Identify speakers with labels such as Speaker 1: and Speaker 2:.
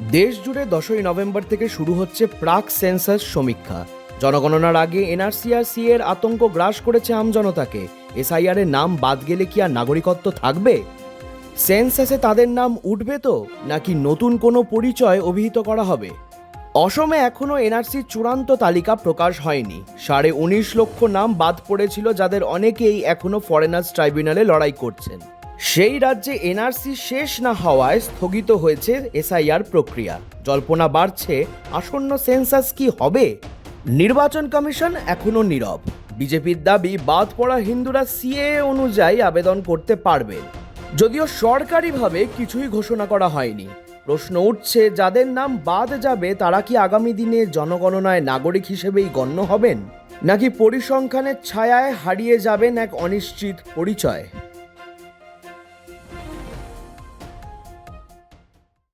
Speaker 1: দেশ জুড়ে দশই নভেম্বর থেকে শুরু হচ্ছে প্রাক সেন্সাস সমীক্ষা। জনগণনার আগে এনআরসিআরসি এর আতঙ্ক গ্রাস করেছে আমজনতাকে এসআইআর এর নাম বাদ গেলে কি আর নাগরিকত্ব থাকবে? সেন্সাসে তাদের নাম উঠবে তো? নাকি নতুন কোনো পরিচয় অভিহিত করা হবে? অসমে এখনও এনআরসির চূড়ান্ত তালিকা প্রকাশ হয়নি। সাড়ে উনিশ লক্ষ নাম বাদ পড়েছিল যাদের অনেকেই এখনও ফরেনার্স ট্রাইব্যুনালে লড়াই করছেন। সেই রাজ্যে এনআরসি শেষ না হওয়ায় স্থগিত হয়েছে এসআইআর প্রক্রিয়া। জল্পনা বাড়ছে, আসন্ন সেন্সাস কি হবে? নির্বাচন কমিশন এখনও নীরব। বিজেপির দাবি, বাদ পড়া হিন্দুরা সিএ অনুযায়ী আবেদন করতে পারবেন। যদিও সরকারিভাবে কিছুই ঘোষণা করা হয়নি। প্রশ্ন উঠছে, যাদের নাম বাদ যাবে, তারা কি আগামী দিনে জনগণনায় নাগরিক হিসেবেই গণ্য হবেন? নাকি পরিসংখ্যানের ছায়ায় হারিয়ে যাবেন এক অনিশ্চিত পরিচয়?